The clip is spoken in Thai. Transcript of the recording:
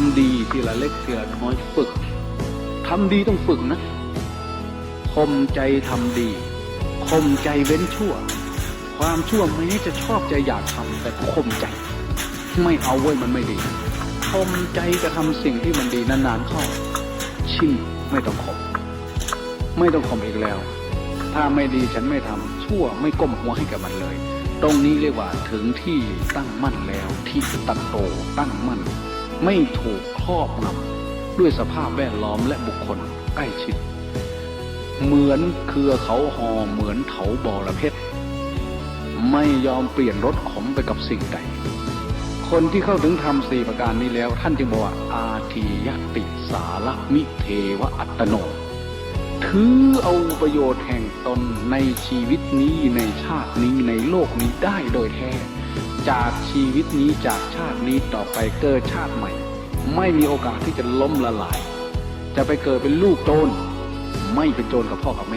ทำดีทีละเล็กทีละน้อยฝึกทำดีต้องฝึกนะคมใจทำดีคมใจเว้นชั่ว ความชั่วแม้จะชอบใจอยากทำแต่คมใจ ไม่เอาเว้ยมันไม่ดีคมใจจะทำสิ่งที่มันดีนานๆเข้าชิ่งไม่ต้องคมไม่ต้องคมอีกแล้ว ถ้าไม่ดีฉันไม่ทำชั่วไม่ก้มหัวให้กับมันเลย ตรงนี้เรียกว่าถึงที่ตั้งมั่นแล้วที่ตั้งโตตั้งมั่น ไม่ถูกครอบงำด้วยสภาพแวดล้อมและบุคคลใกล้ชิด เหมือนเครือเขาหอเหมือนเถาบอระเพ็ดไม่ยอมเปลี่ยนรถขมไปกับสิ่งใด คนที่เข้าถึงธรรมสี่ประการนี้แล้ว ท่านจึงบอกว่าอาทียติสาระมิเทวอัตโน ถือเอาประโยชน์แห่งตนในชีวิตนี้ในชาตินี้ในโลกนี้ได้โดยแท้ จากชีวิตนี้จากชาตินี้ต่อไปเกิดชาติใหม่ ไม่มีโอกาสที่จะล้มละลาย จะไปเกิดเป็นลูกโจรไม่เป็นโจรกับพ่อกับแม่